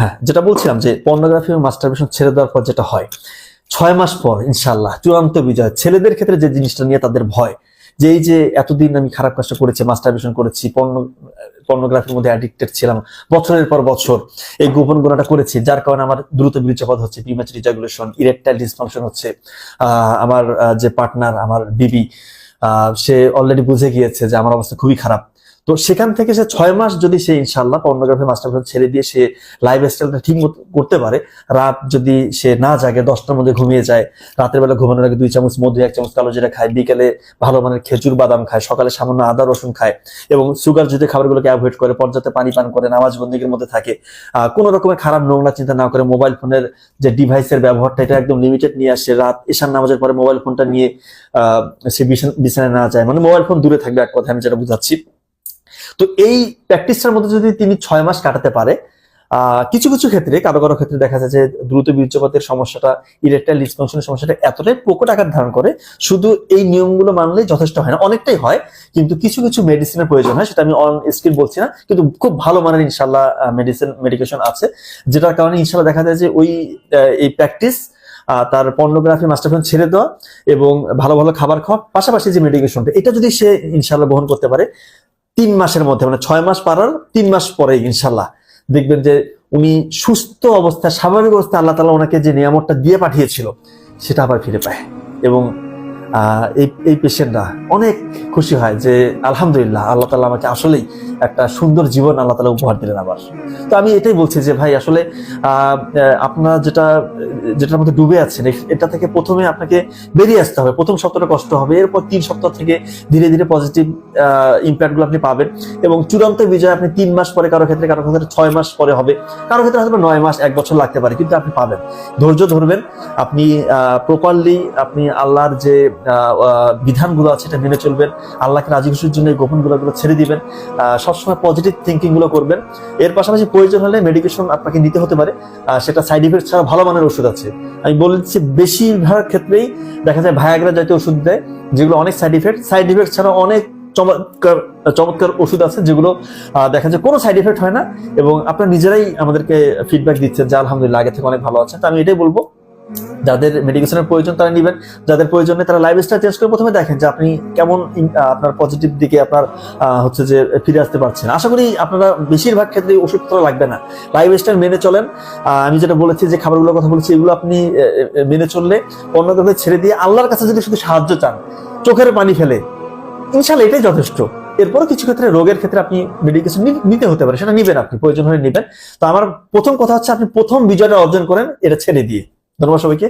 হ্যাঁ যেটা বলছিলাম যে পর্নোগ্রাফি এবং মাস্টারবেশন ছেড়ে দেওয়ার পর যেটা হয়, ছয় মাস পর ইনশাল্লাহ চূড়ান্ত বিজয়। ছেলেদের ক্ষেত্রে যে জিনিসটা নিয়ে তাদের ভয়, যে এই যে এতদিন আমি খারাপ কাজটা করেছি মাস্টারবেশন করেছি পর্ন পর্নোগ্রাফির মধ্যে অ্যাডিক্টেড ছিলাম, বছরের পর বছর এই গোপন গুণাটা করেছি, যার কারণে আমার দ্রুত বীর্যপাত হচ্ছে প্রিমাচ রিজাগুলেশন ইরেকটাইল ডিসফাংশন হচ্ছে আমার যে পার্টনার আমার বিবি সে অলরেডি বুঝে গিয়েছে যে আমার অবস্থা খুবই খারাপ। তো সেখান থেকে সে ছয় মাস যদি সে ইনশাল্লাহ পর্নোগ্রাফি মাস্টারবেশন ছেড়ে দিয়ে সে লাইফ স্টাইলটা ঠিক করতে পারে, রাত যদি সে না জাগে, দশটার মধ্যে ঘুমিয়ে যায়, রাতের বেলা ঘুমানোর আগে দুই চামচ মধু, এক চামচ কালো জিরা খায়, বিকেলে ভালো মানের খেজুর বাদাম খায়, সকালে সামান্য আদা, রসুন খায় এবং সুগার যদি খাবারগুলোকে অ্যাভয়েড করে, পর্যাপ্ত পানি পান করে, নামাজ বন্দীগের মধ্যে থাকে কোনো রকমের খারাপ নোংরা চিন্তা না করে মোবাইল ফোনের যে ডিভাইসের ব্যবহারটা, এটা একদম লিমিটেড নিয়ে আসে, রাত ঈশান নামাজের পরে মোবাইল ফোনটা নিয়ে সে বিছান- বিছানায় না যায় মানে মোবাইল ফোন দূরে থাকবে এক কথা আমি যেটা বুঝাচ্ছি। তো এই প্র্যাকটিসটার মধ্যে যদি তিনি ছয় মাস কাটাতে পারে কিছু কিছু ক্ষেত্রে, কারও কারও ক্ষেত্রে দেখা যায় যে দ্রুত বীর্যপাতের সমস্যাটা ইরেকটাইল ডিসফাংশনের সমস্যাটা এতটাই প্রকট আকার ধারণ করে, শুধু এই নিয়মগুলো মানলেই যথেষ্ট হয় না। অনেকটাই হয়, কিন্তু কিছু কিছু মেডিসিনের প্রয়োজন হয়, সেটা আমি অন স্ক্রিন বলছি না, কিন্তু খুব ভালো মানের ইনশাল্লাহ মেডিসিন মেডিকেশন আছে, যেটার কারণে ইনশাল্লাহ দেখা যায় যে ওই এই প্র্যাকটিস তার পর্নোগ্রাফি মাস্টারফোন ছেড়ে দেওয়া এবং ভালো ভালো খাবার খাওয়া, পাশাপাশি যে মেডিকেশনটা এটা যদি সে ইনশাল্লাহ বহন করতে পারে তিন মাসের মধ্যে মানে ছয় মাস পারার তিন মাস পরে ইনশাল্লাহ দেখবেন যে উনি সুস্থ অবস্থা স্বাভাবিক অবস্থা আল্লাহ তালা ওনাকে যে নিয়ামতটা দিয়ে পাঠিয়েছিল, সেটা আবার ফিরে পায়। এবং এই এই পেশেন্টরা অনেক খুশি হয় যে আলহামদুলিল্লাহ, আল্লাহ তালা আমাকে আসলেই একটা সুন্দর জীবন আল্লাহ তালা উপহার দিলেন আবার। তো আমি এটাই বলছি যে ভাই, আসলে আপনারা যেটা, যেটার মধ্যে ডুবে আছেন এটা থেকে প্রথমে আপনাকে বেরিয়ে আসতে হবে। প্রথম সপ্তাহটা কষ্ট হবে, এরপর তিন সপ্তাহ থেকে ধীরে ধীরে পজিটিভ ইম্প্যাক্টগুলো আপনি পাবেন এবং চূড়ান্ত বিজয় আপনি তিন মাস পরে কারও ক্ষেত্রে কারও ক্ষেত্রে ছয় মাস পরে হবে। কারও ক্ষেত্রে হয়তো নয় মাস, এক বছর লাগতে পারে, কিন্তু আপনি পাবেন। ধৈর্য ধরবেন, আপনি প্রপারলি আপনি আল্লাহর যে বিধানগুলো আছে, এটা মেনে চলবেন। আল্লাহকে রাজি খুশির জন্য এই গোপনগুলো ছেড়ে দিবেন। সবসময় পজিটিভ থিঙ্কিংগুলো করবেন। এর পাশাপাশি প্রয়োজন হলে মেডিকেশন আপনাকে নিতে হতে পারে। সেটা সাইড ইফেক্ট ছাড়া ভালো মানের ওষুধ আছে। আমি বলছি বেশিরভাগ ক্ষেত্রেই দেখা যায় ভায়াগ্রা জাতীয় ওষুধ দেয়, যেগুলো অনেক সাইড ইফেক্ট সাইড ইফেক্ট ছাড়া অনেক চমৎকার চমৎকার ওষুধ আছে, যেগুলো দেখা যায় কোনো সাইড ইফেক্ট হয় না। এবং আপনারা নিজেরাই আমাদেরকে ফিডব্যাক দিচ্ছেন যে, আলহামদুলিল্লাহ, আগে থেকে অনেক ভালো আছে। তো আমি এটাই বলব যাদের মেডিকেশনের প্রয়োজন তারা নিবেন, যাদের প্রয়োজন তারা লাইফস্টাইল চেঞ্জ করে প্রথমে দেখেন যে আপনি কেমন আপনার পজিটিভ দিকে আপনার হচ্ছে যে ফিরে আসতে পারছেন। আশা করি আপনারা বেশিরভাগ ক্ষেত্রে ওষুধ তো লাগবে না। লাইফস্টাইল মেনে চলেন। আমি যেটা বলেছি যে খাবারগুলোর কথা বলেছি, এগুলো আপনি মেনে চললে অন্যভাবে ছেড়ে দিয়ে আল্লাহর কাছে যদি শুধু সাহায্য চান, চোখের পানি ফেলে, ইনশাল্লাহ এটাই যথেষ্ট। এরপরে কিছু ক্ষেত্রে রোগের ক্ষেত্রে আপনি মেডিকেশন নিতে হতে পারে, সেটা নিবেন আপনি, প্রয়োজন হলে নিবেন। তো আমার প্রথম কথা হচ্ছে আপনি প্রথম বিজয়টা অর্জন করেন, এটা ছেড়ে দিয়ে। ধন্যবাদ সবাইকে।